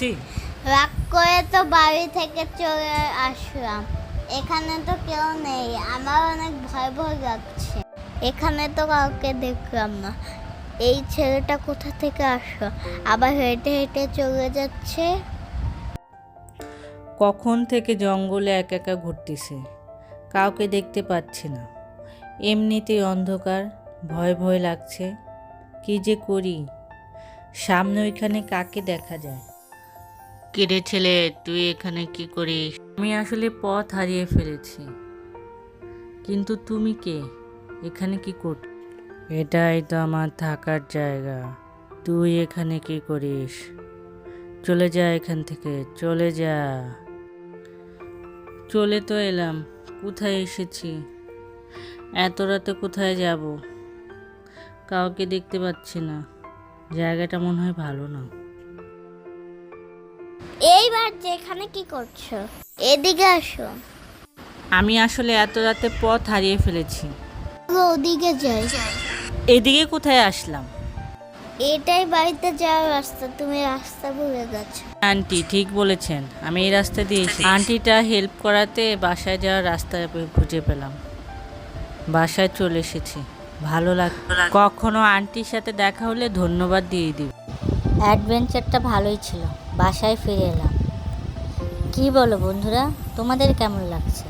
করছি রাগ করে তো বাড়ি থেকে চলে আসলাম। এখানে তো কেউ নেই আমার অনেক ভয় ভয় লাগছে। এখানে তো কাউকে দেখলাম না। এই ছেলেটা কোথা থেকে আসলো? আবার হেঁটে হেঁটে চলে যাচ্ছে? কখন থেকে জঙ্গলে একা একা ঘুরতেছে? কাউকে দেখতে পাচ্ছি না। এমনিতেই অন্ধকার ভয় ভয় লাগছে। কি যে করি? সামনে ওইখানে কাকে দেখা যায়? কিরে ছেলে, তুই এখানে কি করিস? আমি আসলে পথ হারিয়ে ফেলেছি। কিন্তু তুমি কে? এখানে কি কর এটাই তো আমার থাকার জায়গা। তুই এখানে কি করিস? চলে যা এখান থেকে, চলে যা। চলে তো এলাম, কোথায় এসেছি? এত রাতে কোথায় যাব? কাউকে দেখতে পাচ্ছি না। জায়গাটা মনে হয় ভালো না। যেখানে কি করছ? এদিকে আসো। আমি আসলে এত রাতে পথ হারিয়ে ফেলেছি। চলো, ওদিকে যাই। এদিকে কোথায় আসলাম? এটাই বাড়িতে যাওয়ার রাস্তা তুমি রাস্তা ভুলে গেছো। আন্টি ঠিক বলেছেন আমি এই রাস্তা দিয়ে এসেছি। আন্টিটা হেল্প করাতে বাসায় যাওয়ার রাস্তা খুঁজে পেলাম। বাসায় চলে এসেছি। ভালো লাগ কখনো আন্টির সাথে দেখা হলে ধন্যবাদ দিয়ে দিই অ্যাডভেঞ্চারটা ভালোই ছিল। বাসায় ফিরে এলাম। কি বলো বন্ধুরা? তোমাদের কেমন লাগছে?